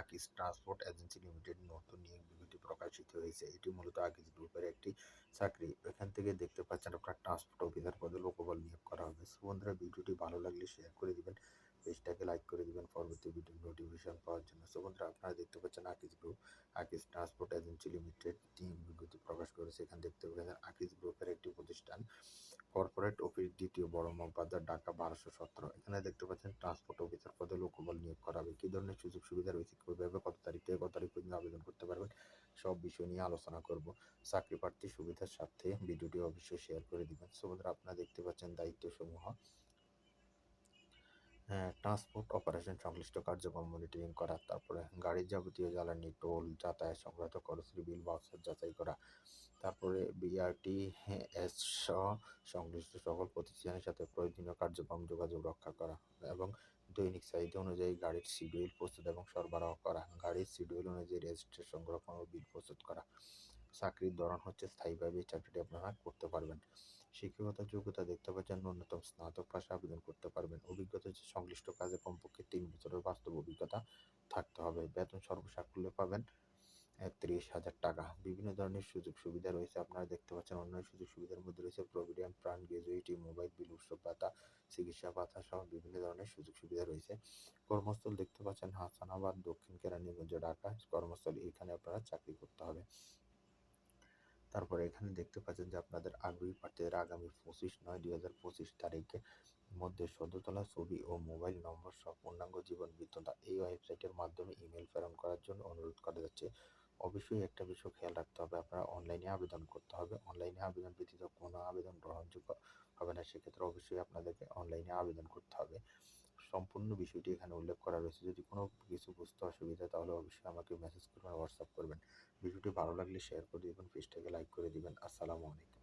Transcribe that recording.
আকিস transport agency limited নতুন নিয়োগ বিজ্ঞপ্তি প্রকাশিত হয়েছে। এটি মূলত আকিস গ্রুপের একটি চাকরি। এখান থেকে দেখতে পাচ্ছেন আপনার ট্রান্সপোর্ট অফিসার পদে লোকবল নিয়োগ করা হবে। বন্ধুরা, ভিডিওটি ভালো লাগলে শেয়ার করে দিবেন। পেজটাকে লাইক করে দিবেন, পরবর্তী ভিডিও নোটিফিকেশন পাওয়ার জন্য। সো বন্ধুরা, আপনারা দেখতে পাচ্ছেন আকিস গ্রুপ আকিস ট্রান্সপোর্ট এজেন্সি লিমিটেড তিন বিজ্ঞপ্তি প্রকাশ করেছে। এখানে দেখতে পাচ্ছেন আকিস গ্রুপের একটি প্রতিষ্ঠান কর্পোরেট অফিস দ্বিতীয় বড় বাজার, ঢাকা বারোশো সতেরো। এখানে দেখতে পাচ্ছেন ট্রান্সপোর্ট অফিসার পদে লোকবল নিয়োগ করা হবে। কী ধরনের সুযোগ সুবিধা রয়েছে, কীভাবে কত তারিখ থেকে কত তারিখ পর্যন্ত আবেদন করতে পারবেন, সব বিষয় নিয়ে আলোচনা করব। চাকরি প্রার্থী সুবিধার সাথে ভিডিওটি অবশ্যই শেয়ার করে দিবেন। সো বন্ধুরা, আপনারা দেখতে পাচ্ছেন দায়িত্ব সমূহ ট্রান্সপোর্ট অপারেশন সংশ্লিষ্ট কার্যক্রম মনিটরিং করা, তারপরে গাড়ির যাবতীয় জ্বালানি, টোল, যাতায়াত সংক্রান্ত খরচের বিল বাউচার যাচাই করা, তারপরে বিআরটি এস সংশ্লিষ্ট সকল প্রতিষ্ঠানের সাথে প্রয়োজনীয় কার্যক্রম যোগাযোগ রক্ষা করা এবং দৈনিক চাহিদা অনুযায়ী গাড়ির শিডিউল প্রস্তুত এবং সরবরাহ করা, গাড়ির শিডিউল অনুযায়ী রেজিস্ট্রেশন সংরক্ষণ ও বিল প্রস্তুত করা। চাকরির ধরন হচ্ছে স্থায়ীভাবে চাকরিটি আপনারা করতে পারবেন। শিক্ষকতার যোগ্যতা দেখতে পাচ্ছেন, ন্যূনতম স্নাতক পাশে আবেদন করতে পারবেন। অভিজ্ঞতা হচ্ছে সংশ্লিষ্ট কাজে কমপক্ষে তিন বছরের বাস্তব অভিজ্ঞতা থাকতে হবে। বেতন সর্বসাকুল্যে পাবেন ত্রিশ হাজার টাকা। বিভিন্ন ধরনের সুযোগ সুবিধা রয়েছে। আপনারা দেখতে পাচ্ছেন অন্যান্য সুযোগ সুবিধার মধ্যে রয়েছে প্রভিডেন্ট, প্রাণ গ্রাজুইটি মোবাইল বিল উৎসব ভাতা, চিকিৎসা ভাতা সহ বিভিন্ন ধরনের সুযোগ সুবিধা রয়েছে। কর্মস্থল দেখতে পাচ্ছেন হাসানাবাদ, দক্ষিণ কেরানীগঞ্জ, ঢাকা। কর্মস্থল এখানে আপনারা চাকরি করতে হবে। তারপরে এখানে দেখতে পাচ্ছেন যে আপনাদের আগ্রহী প্রার্থীদের আগামী পঁচিশ নয় দুই হাজার পঁচিশ তারিখে মধ্যে সদ্যতলা ছবি ও মোবাইল নম্বর সহ পূর্ণাঙ্গ জীবন বৃত্ততা এই ওয়েবসাইটের মাধ্যমে ইমেল প্রেরণ করার জন্য অনুরোধ করা যাচ্ছে। অবশ্যই একটা বিষয় খেয়াল রাখতে হবে, আপনারা অনলাইনে আবেদন করতে হবে। অনলাইনে আবেদন ব্যতীত কোনো আবেদন গ্রহণযোগ্য হবে না, সেক্ষেত্রে অবশ্যই আপনাদেরকে অনলাইনে আবেদন করতে হবে। সম্পূর্ণ বিষয়টি এখানে উল্লেখ করা রয়েছে। যদি কোনো কিছু বুঝতে অসুবিধা তাহলে অবশ্যই আমাকে মেসেজ করবেন হোয়াটসঅ্যাপ করবেন। ভিডিওটি ভালো লাগলে শেয়ার করে দেবেন পেজটাকে লাইক করে দিবেন। আসসালামু আলাইকুম।